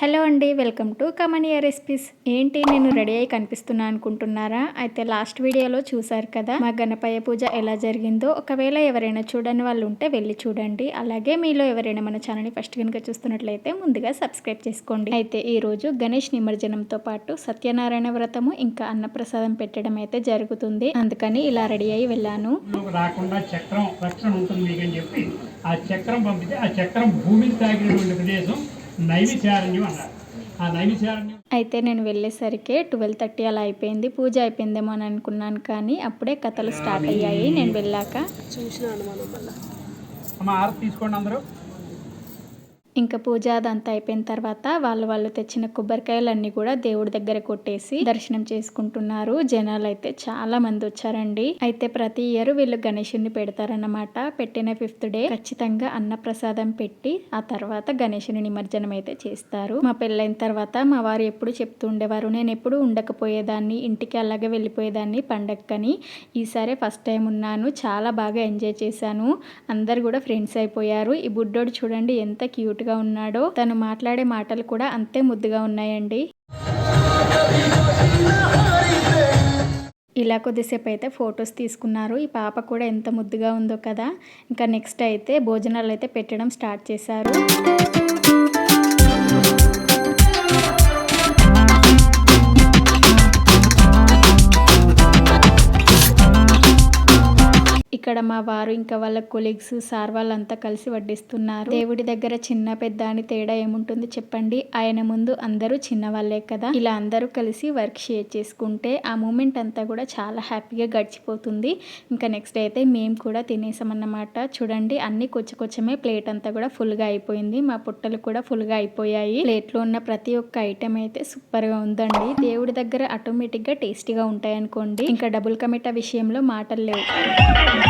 Hello అండి welcome to కమనియా recipes. ఏంటి నేను రెడీ అయి కనిపిస్తున్నా అనుకుంటున్నారా? అయితే లాస్ట్ వీడియోలో చూసారు కదా మా గణపయ్య పూజ ఎలా జరిగిందో. ఒకవేళ ఎవరైనా చూడని వాళ్ళు ఉంటే వెళ్ళి చూడండి. అలాగే మీలో ఎవరైనా మన ఛానల్ని ఫస్ట్ కనుక చూస్తున్నట్లయితే ముందుగా సబ్స్క్రైబ్ చేసుకోండి. అయితే ఈరోజు గణేష్ నిమజ్జనంతో పాటు సత్యనారాయణ వ్రతము ఇంకా అన్నప్రసాదం పెట్టడం అయితే జరుగుతుంది. అందుకని ఇలా రెడీ అయి వెళ్ళాను. రాకుండా చక్రం రక్షణ ఉంటుంది చెప్పి ఆ చక్రం పంపితే ఆ చక్రం భూమిని తాగినటువంటి ప్రదేశం అన్నారు. ఆ అయితే నేను వెళ్ళేసరికి ట్వెల్వ్ థర్టీ అలా అయిపోయింది. పూజ అయిపోయిందేమో అని అనుకున్నాను కానీ అప్పుడే కథలు స్టార్ట్ అయ్యాయి. నేను వెళ్ళాక అమ్మ ఆరతి తీసుకోండి అందరూ. ఇంకా పూజ అదంతా అయిపోయిన తర్వాత వాళ్ళు వాళ్ళు తెచ్చిన కొబ్బరికాయలన్నీ కూడా దేవుడి దగ్గర కొట్టేసి దర్శనం చేసుకుంటున్నారు. జనాలు అయితే చాలా మంది వచ్చారండి. అయితే ప్రతి ఇయర్ వీళ్ళు గణేషుని పెడతారన్నమాట. పెట్టిన ఫిఫ్త్ డే ఖచ్చితంగా అన్న ప్రసాదం పెట్టి ఆ తర్వాత గణేషుని నిమజ్జనం అయితే చేస్తారు. మా పెళ్ళైన తర్వాత మా వారు ఎప్పుడు చెప్తూ ఉండేవారు నేను ఎప్పుడు ఉండకపోయేదాన్ని ఇంటికి అలాగే వెళ్ళిపోయేదాన్ని పండక్కని. ఈసారి ఫస్ట్ టైం ఉన్నాను చాలా బాగా ఎంజాయ్ చేశాను. అందరు కూడా ఫ్రెండ్స్ అయిపోయారు. ఈ బుడ్డోడు చూడండి ఎంత క్యూట్ ముద్దుగా ఉన్నాడో తను మాట్లాడే మాటలు కూడా అంతే ముద్దుగా ఉన్నాయండి. ఇలా కొద్దిసేపు అయితే ఫొటోస్ తీసుకున్నారు. ఈ పాప కూడా ఎంత ముద్దుగా ఉందో కదా. ఇంకా నెక్స్ట్ అయితే భోజనాలు అయితే పెట్టడం స్టార్ట్ చేశారు. ఇక్కడ మా వారు ఇంకా వాళ్ళ కొలీగ్స్ సార్ వాళ్ళంతా కలిసి వడ్డిస్తున్నారు. దేవుడి దగ్గర చిన్న పెద్ద అని తేడా ఏముంటుంది చెప్పండి? ఆయన ముందు అందరూ చిన్న వాళ్ళే కదా? ఇలా అందరూ కలిసి వర్క్ షేర్ చేసుకుంటే ఆ మూమెంట్ అంతా కూడా చాలా హ్యాపీగా గడిచిపోతుంది. ఇంకా నెక్స్ట్ అయితే మేము కూడా తినేసామన్నమాట. చూడండి అన్ని కొంచెం కొంచెమే ప్లేట్ అంతా కూడా ఫుల్గా అయిపోయింది. మా పుట్టలు కూడా ఫుల్గా అయిపోయాయి. ప్లేట్లో ఉన్న ప్రతి ఒక్క ఐటెం అయితే సూపర్గా ఉందండి. దేవుడి దగ్గర ఆటోమేటిక్గా టేస్టీగా ఉంటాయనుకోండి. ఇంకా డబుల్ కమిటా విషయంలో మాటలు లేవు.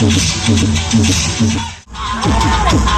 Thank you.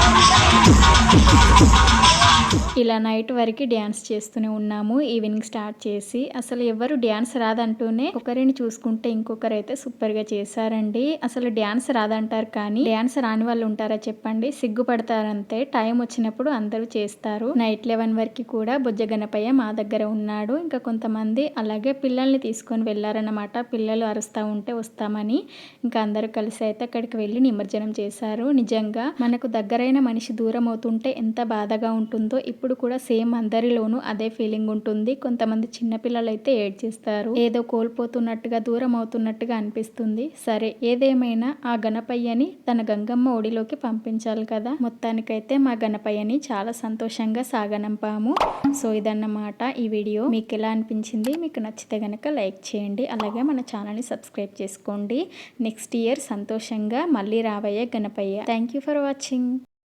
ఇలా నైట్ వరకు డ్యాన్స్ చేస్తూనే ఉన్నాము. ఈవినింగ్ స్టార్ట్ చేసి అసలు ఎవరు డ్యాన్స్ రాదంటూనే ఒకరిని చూసుకుంటే ఇంకొకరు అయితే సూపర్గా చేశారండి. అసలు డ్యాన్స్ రాదంటారు కానీ డ్యాన్స్ రాని వాళ్ళు ఉంటారా చెప్పండి. సిగ్గుపడతారంతే. టైం వచ్చినప్పుడు అందరూ చేస్తారు. నైట్ లెవెన్ వరకు కూడా బుజ్జ గణపయ్య మా దగ్గర ఉన్నాడు. ఇంకా కొంతమంది అలాగే పిల్లల్ని తీసుకొని వెళ్ళారన్నమాట. పిల్లలు అరుస్తా ఉంటే వస్తామని. ఇంకా అందరూ కలిసి అయితే అక్కడికి వెళ్ళి నిమజ్జనం చేశారు. నిజంగా మనకు దగ్గరైన మనిషి దూరం అవుతుంటే ఎంత బాధగా ఉంటుందో ఇప్పుడు కూడా సేమ్ అందరిలోనూ అదే ఫీలింగ్ ఉంటుంది. కొంతమంది చిన్నపిల్లలు అయితే ఏడ్ చేస్తారు. ఏదో కోల్పోతున్నట్టుగా దూరం అవుతున్నట్టుగా అనిపిస్తుంది. సరే ఏదేమైనా ఆ గణపయ్యని తన గంగమ్మ ఒడిలోకి పంపించాలి కదా. మొత్తానికైతే మా గణపయ్యని చాలా సంతోషంగా సాగనంపాము. సో ఇదన్నమాట ఈ వీడియో. మీకు ఎలా అనిపించింది? మీకు నచ్చితే గనక లైక్ చేయండి. అలాగే మన ఛానల్ని సబ్స్క్రైబ్ చేసుకోండి. నెక్స్ట్ ఇయర్ సంతోషంగా మళ్ళీ రావయ్యే Ganapayya. Thank you for watching.